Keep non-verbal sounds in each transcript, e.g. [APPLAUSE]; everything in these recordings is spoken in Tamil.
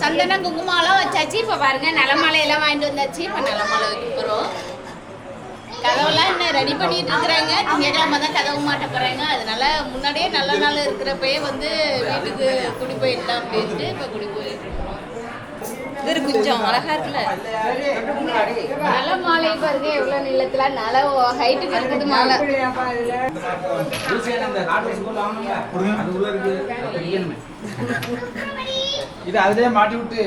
சந்தனம் குங்குமம்லாம் வச்சாச்சு. இப்போ பாருங்க நிலமலையெல்லாம் வாங்கிட்டு வந்தாச்சு. இப்போ நிலமலை வைக்க போகிறோம் கதவெல்லாம் இன்னும் ரெடி பண்ணிட்டு இருக்கிறாங்க. திங்கக்கிழமை தான் கதவு மாட்ட போகிறாங்க அதனால முன்னாடியே நல்ல நாள் இருக்கிறப்பயே வந்து வீட்டுக்கு குடி போயிடலாம் அப்படின்ட்டு இப்போ குடி போயிட்டு இருக்கோம். இது கொஞ்சம் அழகா இருக்குல்ல? நல மாலை பாருங்க எவ்வளோ நிலத்துல நல ஹைட்டுக்கு இருக்குது மாலை. இது அதுலயே மாட்டி விட்டு.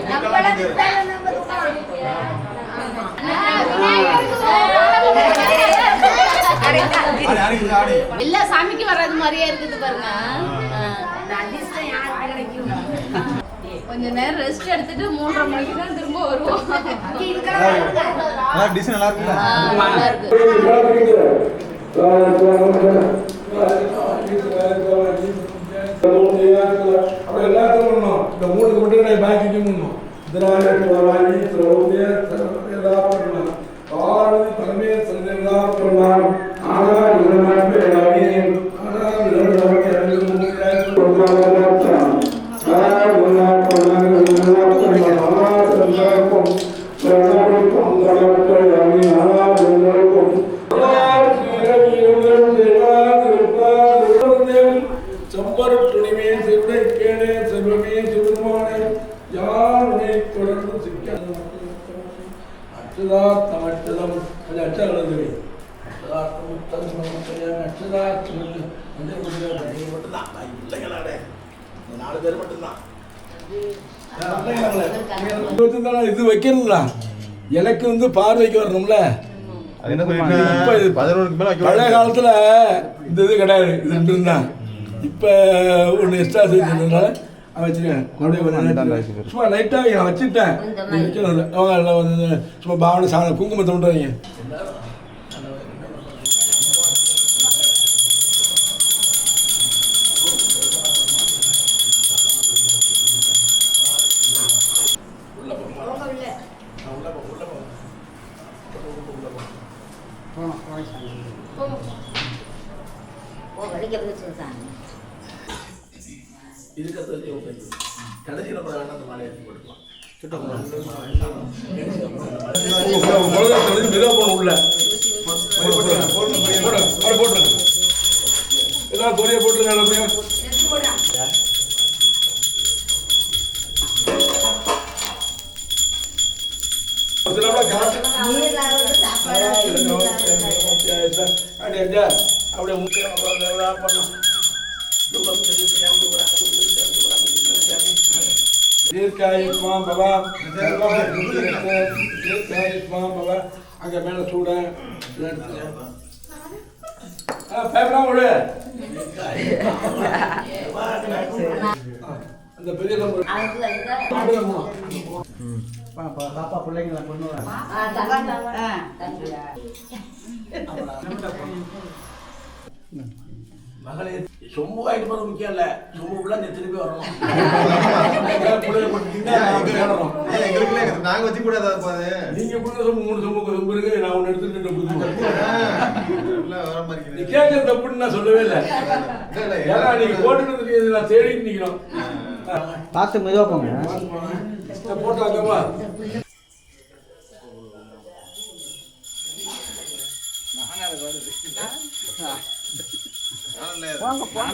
தூங்கக்கூடாது. எல்லா சாமிக்கு வர்றது மாதிரியே இருக்குது பாருங்க. கொஞ்ச நேரம் ரெஸ்ட் எடுத்துட்டு மூன்றரை மணிக்கு தான் திரும்ப வருவோம். நல்லா இருக்குல்ல? ஆ, நல்லா இருக்கு. இந்த மூணு மட்டும் பண்ணணும் எல்லா ஆறு தலைமையை பண்ணலாம் தொடர்ந்து சிக்க அச்சுதார்த்தம் அச்சுதம் அது அச்சா அச்சுதார்த்தம் உத்தம் அச்சுதார்த்தம் வந்து மட்டும்தான் இல்லைங்களாடே இந்த நாலு பேர் மட்டும்தான் இது வைக்கிறதுல எனக்கு வந்து பார்வைக்கு வரணும்ல பழைய காலத்துல இந்த இது கிடையாது இது ரெண்டு இப்ப ஒண்ணு எக்ஸ்ட்ரா செஞ்சதுனால வச்சிருக்கேன் மறுபடியும். சும்மா லைட்டாக வச்சுட்டேன் சும்மா பாவனை சாண குங்குமத்தை விட்டுறாங்க கடைசியில் வேணா அந்த மாலையை போட்டுக்கலாம் மிளகா தொலைஞ்சு மெதுவாக போகணும் உள்ள. போடு, அதை போட்டுருங்க ஏதாவது பொரிய போட்டுருங்க எல்லாத்தையும் அதனால காசு அப்படியே முக்கியம் பண்ணலாம் தீர்க்காயுஷ்மா பவா தீர்க்காயுஷ்மா பவா. அங்கே மேலே சூட. பேப்பரா விடு. அந்த பெரிய பாப்பா பிள்ளைங்கள கொண்டு வர மகளே சொம்பு ஆயிட்டு போறது சொம்பு ஃபுல்லா இந்த திருப்பி வரணும். [LAUGHS] எங்களுக்குள்ள நாங்க வச்சு கூட ஏதாவது நீங்க மூணு சொம்பு சொம்பு நான் ஒன்னு எடுத்துட்டு கொடுத்துருக்கேன் நீ தப்புன்னு நான் சொல்லவே இல்லை. ஏன்னா நீங்க போட்டுட்டு நான் தேடிட்டு நிக்கிறோம். பார்த்து மெதுவா போங்க. போங்க. போங்க.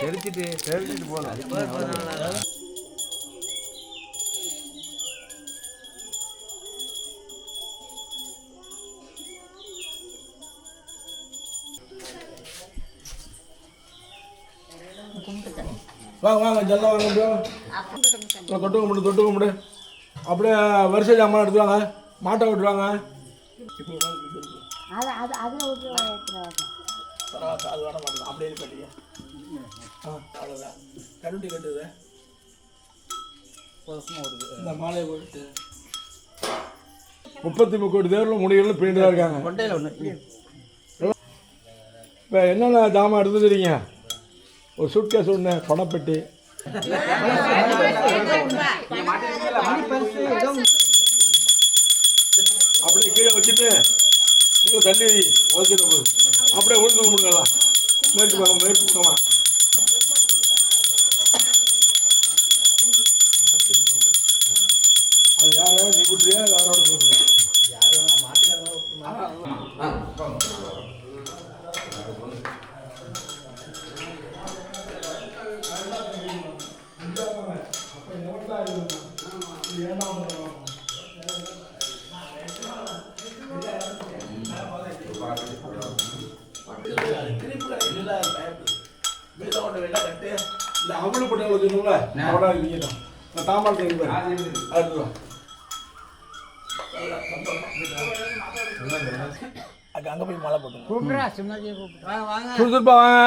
தெரிச்சிட்டு தெரிச்சிட்டு போகலாம் வாங்க வாங்க ஜெல்லாம் வாங்க முடியும் தொட்டு கும்பிடு தொட்டு கும்பிடு அப்படியே வரிசை ஜாமான் எடுத்துருவாங்க மாட்டை விட்டுருவாங்க பரவாயில்ல, அது வேணாம் மாட்டேன் அப்படியே கட்டிக்க ஆ அவ்வளோதான் கருட்டி கட்டுது. இந்த மாலையை போட்டு முப்பத்தி முக்கோடி தேவரில் முடிவுகள் போயிட்டு தான் இருக்காங்க. கொண்டையில் ஒன்று இப்போ என்னென்ன ஜாமான் எடுத்துக்கிறீங்க ஒரு சுட்கேஸ் ஒன்று பணப்பெட்டி. அப்படியே கீழே வச்சுட்டு நீங்கள் தண்ணி வச்சுட்டு போகுது. அப்படியே உழுந்து கும்பிடுங்கலாம் மேற்கு பக்கம் மேற்கு பக்கமா அது யாரோ நீ விட்டுறியா யாரோட சொல்கிறேன் இந்த வச்சுருங்களா அவ்வளோ இருக்கீங்க நான் தாம்பாளத்தை இருக்கு பாரு. அது வா. அங்க அங்கே போய் மாலை போட்டு கூப்பிட்றா சிம்மாஜியை கூப்பிட்டு வாங்க. வாங்க சுறுசுறுப்பா வாங்க.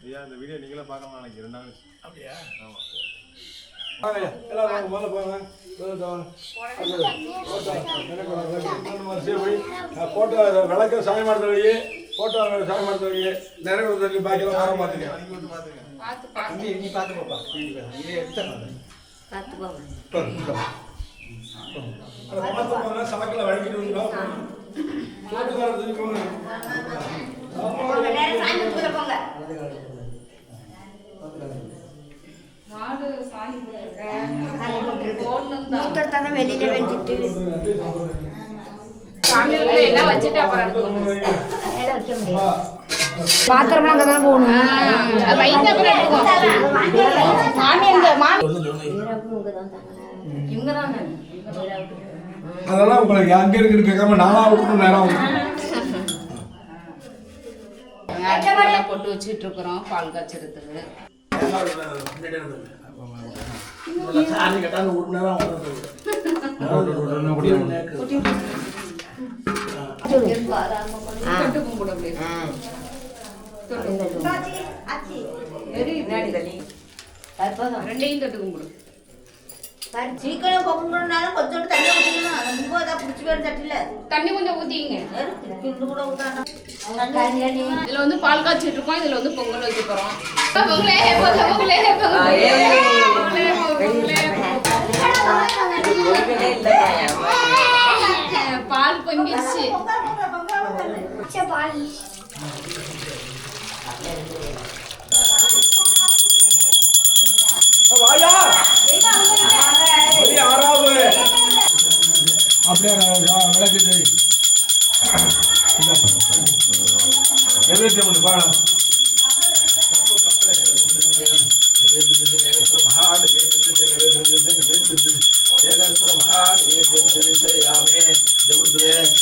ஐயா இந்த வீடியோ நீங்களே ரெண்டு நாள் அப்படியா? வாங்க எல்லாரும் முதல்ல போங்க. போட்டோ விளக்க சாமி மாடத்த வழி போட்டோ சாமி மாடத்த வழி நிறைய தள்ளி பாக்கியெல்லாம் வாங்க பார்த்துக்க நீ பார்த்து போப்பா. இதே எடுத்துடலாம் சாக்கில் வழங்கிட்டு போட்டுக்காரத்துக்கு போங்க வெளியில வச்சுட்டு சாமிகளை எல்லாம் வச்சுட்டு அப்புறம் எடுத்துக்கணும். பாத்திரம்லாம் அங்கே தான் போகணும் அது எடுத்துக்கோ. மாமி எங்க மாமி? இவங்க தானே அதெல்லாம் உங்களுக்கு அங்கே இருக்குன்னு கேட்காம நானா விட்டு நேரம் போட்டு வச்சுட்டு இருக்கிறோம் பால் காய்ச்சறதுக்கு. ரெண்டையும் தொட்டு கும்பிடு சீக்கிரம் கொண்டுனாலும் கொஞ்சோண்டு தண்ணி ஊற்றிக்கணும் ரொம்ப இதாக பிடிச்சி வேறு தட்டில தண்ணி கொஞ்சம் ஊத்திங்க கிண்டு கூட ஊற்றாங்க இதுல வந்து பால் காய்ச்சிட்டு இருக்கோம் இதுல வந்து பொங்கல் வைக்க போறோம். பொங்கல் பால் பொங்கிடுச்சு. வாயா!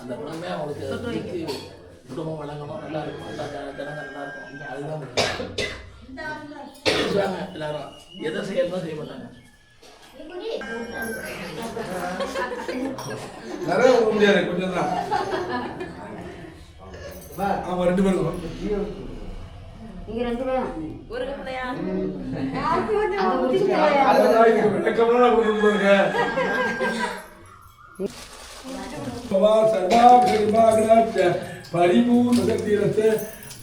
அந்த குணமே அவங்களுக்கு குடும்பம் வழங்கணும். நல்லா இருக்கும். ஜனங்க நல்லா இருக்கும். அதுதான் எல்லாரும். எதை செய்யணும் செய்ய மாட்டாங்க. நிறைய முடியாது. கொஞ்சம் தான். ஆமா ரெண்டு பேருக்கும் நீங்க ரெண்டு பேரும். ஒரு கப்பலையா அதெல்லாம் இது விளக்கம்லாம் கொடுக்க பவா சர்வாபிஷேகமாகராஜ்ய பரிபூர்ண தீரத்து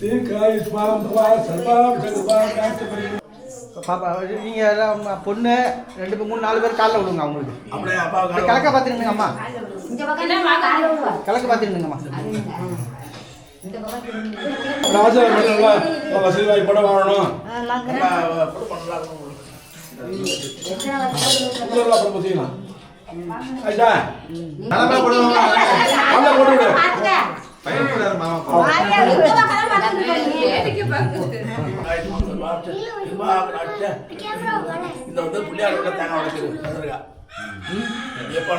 தீர்க்காயுஷ்மாம் பவா சர்வாபிஷேகமாகராஜ்ய பரிபூர்ண பாப்பா நீங்க எல்லாம் பொண்ணு ரெண்டு பேர் மூணு நாலு பேர் காலில் விடுங்க அவங்களுக்கு. அப்படியே அப்பா கலக்க பார்த்துருங்க அம்மா. கலக்க பார்த்துருங்கம்மா. ராஜா நல்லா வசதிவாய் படம் அப்புறம் பார்த்தீங்களா ஆயிட்டா நல்லா போடுவாங்க நல்லா பாத்துக்க. பையன் கூட மாமா இந்த வந்து பிள்ளையாரோட தேங்காய் உடைக்கிறது எப்போ